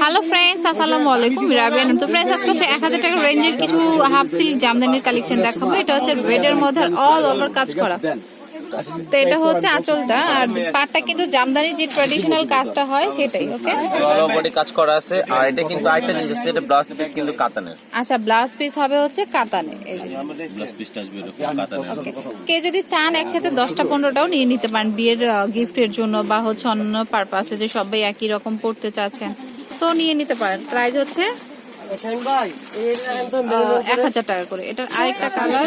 Hello friends আসসালামু আলাইকুম। রাবিয়ান তো ফ্রেন্ডস আজকে হচ্ছে এক হাজার টাকা রেঞ্জের কিছু হাফ সিল্ক জামদানির কালেকশন দেখাবো। এটা হচ্ছে রেডের মধ্যে অল ওভার কাজ করা। তো এটা হচ্ছে আঁচলটা আর পাটটা কিন্তু জামদানির যে ট্র্যাডিশনাল কাজটা হয় সেটাই ওকে বডি কাজ করা আছে আর এটা কিন্তু আরেকটা জিনিস আছে এটা ব্লাউজ পিস কিন্তু কাতানের। আচ্ছা ব্লাউজ পিস হবে হচ্ছে কাতানে এই যে। ব্লাউজ পিসটা আসবে এরকম কাতানের। কে যদি চান একসাথে দশটা পনেরোটাও নিয়ে নিতে পারেন বিয়ের গিফটের জন্য বা হচ্ছে অন্য পারপাসে যে সবাই একই রকম পড়তে চাচ্ছেন তো নিয়ে নিতে পারেন। প্রাইস হচ্ছে এক হাজার টাকা করে। এটার আরেকটা কালার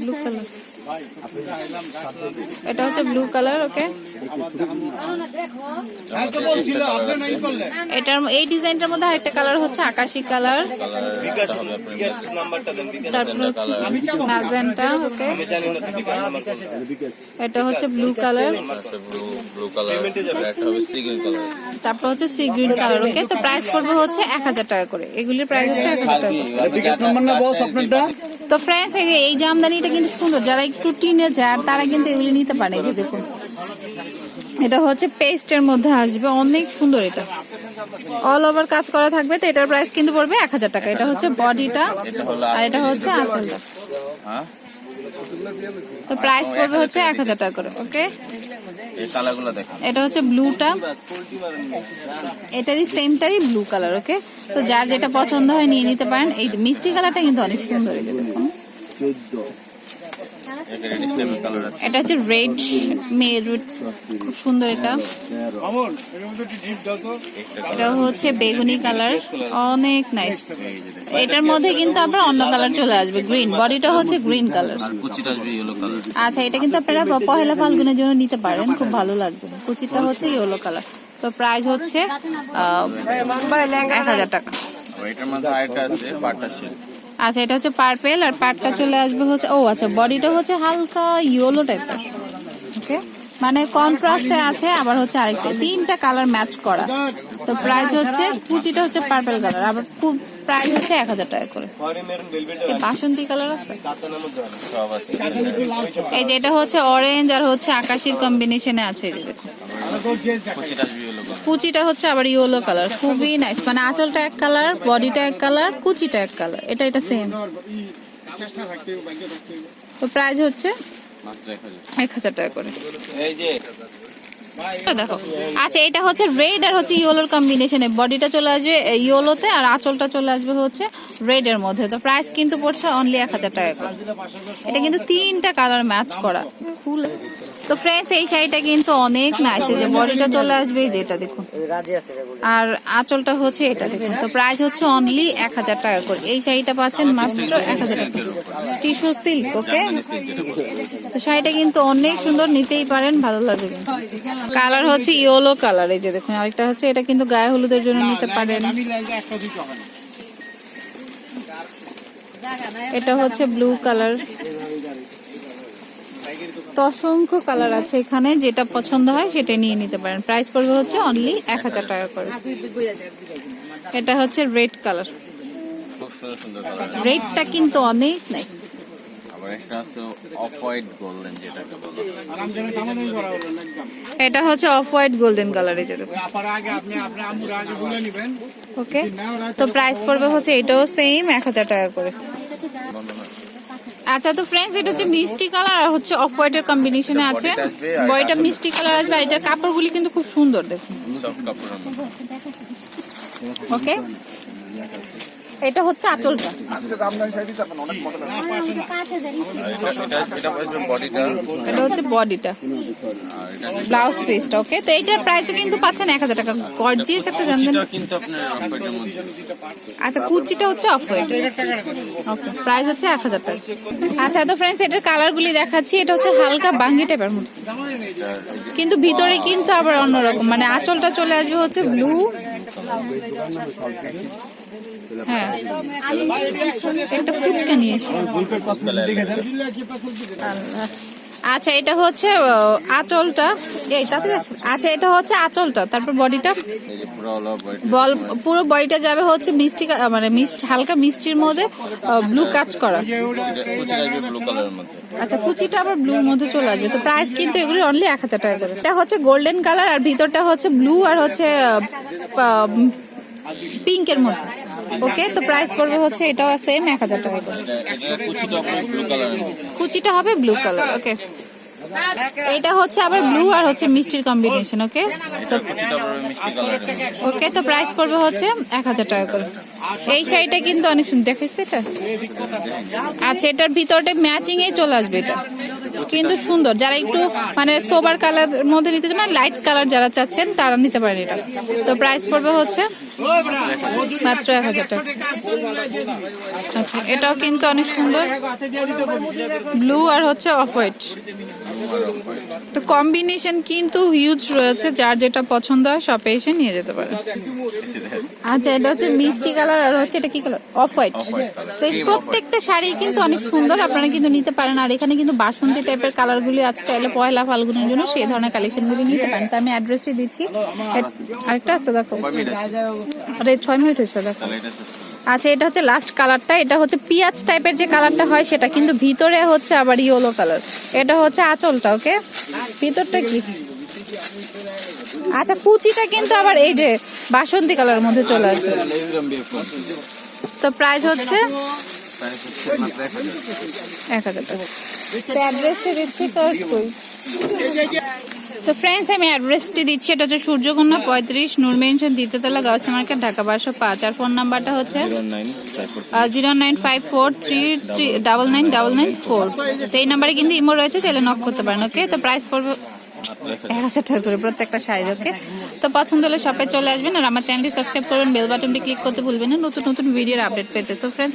ব্লু কালার এটা হচ্ছে ব্লু কালার ওকে এটার এই ডিজাইনটার মধ্যে আরেকটা কালার হচ্ছে আকাশি কালার তারপর হচ্ছে ম্যাজেন্টা ওকে এটা হচ্ছে ব্লু কালার তারপর হচ্ছে সি গ্রিন কালার ওকে তো প্রাইস পড়বে হচ্ছে এক হাজার টাকা করে। এগুলির প্রাইস হচ্ছে এক হাজার টাকা নাম্বার না বস আপনারটা? তো ফ্রেন্ডস এই যে এই জামদানিটা কিন্তু সুন্দর। যারা একটু টিনে যায় তারা কিন্তু এগুলি নিতে পারে। দেখুন। এটা হচ্ছে পেস্টের মধ্যে আসবে। অনেক সুন্দর এটা। অল ওভার কাজ করা থাকবে। তো এটার প্রাইস কিন্তু পড়বে এক হাজার টাকা। এটা হচ্ছে বডিটা আর এটা হচ্ছে আঁচলটা। তো প্রাইস পড়বে হচ্ছে এক হাজার টাকা করে ওকে এটা হচ্ছে ব্লুটা এটারই সেমটারই ব্লু কালার ওকে তো যার যেটা পছন্দ হয় নিয়ে নিতে পারেন। এই মিষ্টি কালারটা কিন্তু অনেক সুন্দর দেখুন একটা রেডিশ টাইপের কালার আছে এটা হচ্ছে রেড মেরুট খুব সুন্দর এটা। এটা হচ্ছে বেগুনি কালার অনেক নাইস এটার মধ্যে কিন্তু আবার অন্য কালার চলে আসবে গ্রিন বডিটা হচ্ছে গ্রিন কালার আর কুচিটা আসবে ইয়েলো কালার আচ্ছা এটা কিন্তু আপনারা পহেলা ফাল্গুনের জন্য নিতে পারেন খুব ভালো লাগবে। কুচিটা হচ্ছে ইয়েলো কালার তো প্রাইস হচ্ছে এক হাজার টাকা। এটার মধ্যে আরেকটা আছে আচ্ছা এটা হচ্ছে পার্পেল আর পাটটা চলে আসবে হচ্ছে, ও আচ্ছা বডিটা হচ্ছে হালকা ইয়েলো টাইপের ওকে মানে কন্ট্রাস্টে আছে, আবার হচ্ছে আরেকটা। তিনটা কালার ম্যাচ করা। তো প্রাইস হচ্ছে, কুচিটা হচ্ছে পার্পেল কালার আবার খুব প্রাইস হচ্ছে এক হাজার টাকা করে। বাসন্তী কালার আছে? এই যে এটা হচ্ছে অরেঞ্জ আর হচ্ছে আকাশির কম্বিনেশনে আছে দেখুন কুচিটা হচ্ছে আবার ইয়েলো কালার। খুবই নাইস মানে আঁচলটা এক কালার, বডিটা এক কালার, কুচিটা এক কালার। এটা এটা সেম তো প্রাইস হচ্ছে এক হাজার টাকা করে। দেখো। আচ্ছা এটা হচ্ছে রেড আর হচ্ছে ইয়েলোর কম্বিনেশনে বডিটা চলে আসবে ইয়েলোতে আর আঁচলটা চলে আসবে হচ্ছে রেড এর মধ্যে। তো প্রাইস কিন্তু পড়ছে অনলি এক হাজার টাকা করে। এটা কিন্তু তিনটা কালার ম্যাচ করা। ফুল তো ফ্রেন্ডস এই শাড়িটা কিন্তু অনেক নাইস যে বডিটা চলে আসবে এই যে এটা দেখুন। আর আঁচলটা হচ্ছে এটা দেখুন। তো প্রাইস হচ্ছে অনলি এক হাজার টাকা করে। এই শাড়িটা পাচ্ছেন মাত্র এক হাজার টাকা টিস্যু সিল্ক ওকে তো শাড়িটা কিন্তু অনেক সুন্দর নিতেই পারেন ভালো লাগে কিন্তু। কালার হচ্ছে ইয়েলো কালার এই যে দেখুন আরেকটা হচ্ছে এটা কিন্তু গায়ে হলুদের জন্য নিতে পারেন। এটা হচ্ছে ব্লু কালার তো অসংখ্য কালার আছে এখানে যেটা পছন্দ হয় সেটা নিয়ে নিতে পারেন। প্রাইস পড়বে হচ্ছে অনলি এক হাজার টাকা করে। এটা হচ্ছে রেড কালার রেডটা কিন্তু অনেক নাই এটা হচ্ছে অফ হোয়াইট গোল্ডেন কালার এই ওকে তো প্রাইস পড়বে হচ্ছে এটাও সেম এক হাজার টাকা করে। আচ্ছা তো ফ্রেন্ডস এটা হচ্ছে মিষ্টি কালার আর হচ্ছে অফ হোয়াইটের কম্বিনেশনে আছে। কাপড়- মিষ্টি কালার আছে আর এটার কাপড়গুলি কিন্তু খুব সুন্দর দেখুন। ওকে এটা হচ্ছে আঁচলটা। এটা হচ্ছে বডিটা ব্লাউজ পিসটা ওকে তো এইটার প্রাইসও কিন্তু পাচ্ছেন এক হাজার টাকা। গর্জিয়াস একটা জানবেন আচ্ছা কুর্তিটা হচ্ছে অফ হোয়াইট ওকে প্রাইস হচ্ছে এক হাজার টাকা। আচ্ছা তো ফ্রেন্ডস এটার কালারগুলি দেখাচ্ছি। এটা হচ্ছে হালকা বাঙ্গি টাইপের মধ্যে। কিন্তু ভিতরে কিন্তু আবার অন্যরকম। মানে আঁচলটা চলে আসবে হচ্ছে ব্লু হ্যাঁ। আচ্ছা এটা হচ্ছে আঁচলটা। আচ্ছা এটা হচ্ছে আঁচলটা। তারপর বডিটা? বল, পুরো বডিটা যাবে হচ্ছে মিষ্টি মানে মিষ্টি, হালকা মিষ্টির মধ্যে ব্লু কাজ করা। আচ্ছা কুচিটা আবার ব্লুর মধ্যে চলে আসবে। তো প্রাইস কিন্তু এগুলি অনলি এক হাজার টাকা করে। এটা হচ্ছে গোল্ডেন কালার আর ভিতরটা হচ্ছে ব্লু আর হচ্ছে পিঙ্কের মধ্যে। ওকে, তো প্রাইস পড়বে হচ্ছে এটাও সেম এক হাজার টাকা করে। কুচিটা হবে ব্লু কালার ওকে এটা হচ্ছে আবার ব্লু আর হচ্ছে মিষ্টির কম্বিনেশন ওকে ওকে, তো প্রাইস পড়বে হচ্ছে এক হাজার টাকা করে। এই শাড়িটা কিন্তু অনেক সুন্দর দেখিস এটা? আচ্ছা এটার ভিতরটা ম্যাচিং এ চলে আসবে এটা। কিন্তু সুন্দর যারা একটু মানে সোবার কালার মধ্যে নিতে চান মানে লাইট কালার যারা চাচ্ছেন তারা নিতে পারেন এটা। তো প্রাইস পড়বে হচ্ছে মাত্র এক হাজার টাকা। আচ্ছা এটাও কিন্তু অনেক সুন্দর। ব্লু আর হচ্ছে অফ হোয়াইট তো কম্বিনেশন কিন্তু হিউজ রয়েছে যার যেটা পছন্দ হয় শপে এসে নিয়ে যেতে পারে। আচ্ছা এটা হচ্ছে মিষ্টি কালার আর হচ্ছে এটা কি কালার অফ হোয়াইট তো এই প্রত্যেকটা শাড়ি কিন্তু অনেক সুন্দর আপনারা কিন্তু নিতে পারেন। আর এখানে কিন্তু বাসন্তী টাইপের কালার গুলি আছে চাইলে পয়লা ফাল্গুনের জন্য সেই ধরনের কালেকশন গুলি নিতে পারেন। তো আমি অ্যাড্রেসটি দিচ্ছি। আরেকটা আছে দেখো। আরে ছয় মিনিট হয়েছে দেখো। আচ্ছা এটা হচ্ছে লাস্ট কালারটা এটা হচ্ছে পিঁয়াজ টাইপের যে কালারটা হয় সেটা কিন্তু ভিতরে হচ্ছে আবার ইয়েলো কালার এটা হচ্ছে আঁচলটা ওকে ভিতরটা কি? আচ্ছা কুচিটা কিন্তু আবার এই যে বাসন্তী কালারের মধ্যে চলে আসবে তো প্রাইস হচ্ছে তো ফ্রেন্ডস আমি অ্যাড্রেসটি দিচ্ছি। এটা হচ্ছে সূর্যকন্যা পঁয়ত্রিশ, নূর মেনশন দ্বিতীয়তলা গাউসি মার্কেট, ঢাকা বারোশো পাঁচ। আর ফোন নাম্বারটা হচ্ছে zero nine five four three three double nine double nine four তো এই নাম্বারে কিন্তু ইমো রয়েছে, চাইলে নক করতে পারেন ওকে তো প্রাইস পড়বে এক হাজার টাকা করে প্রত্যেকটা শাড়ি ওকে তো পছন্দ হলে শপে চলে আসবেন, আর আমার চ্যানেলটি সাবস্ক্রাইব করবেন বেল বাটনটি ক্লিক করতে ভুলবেন না। নতুন নতুন ভিডিওর আপডেট পেতে। তো ফ্রেন্ডস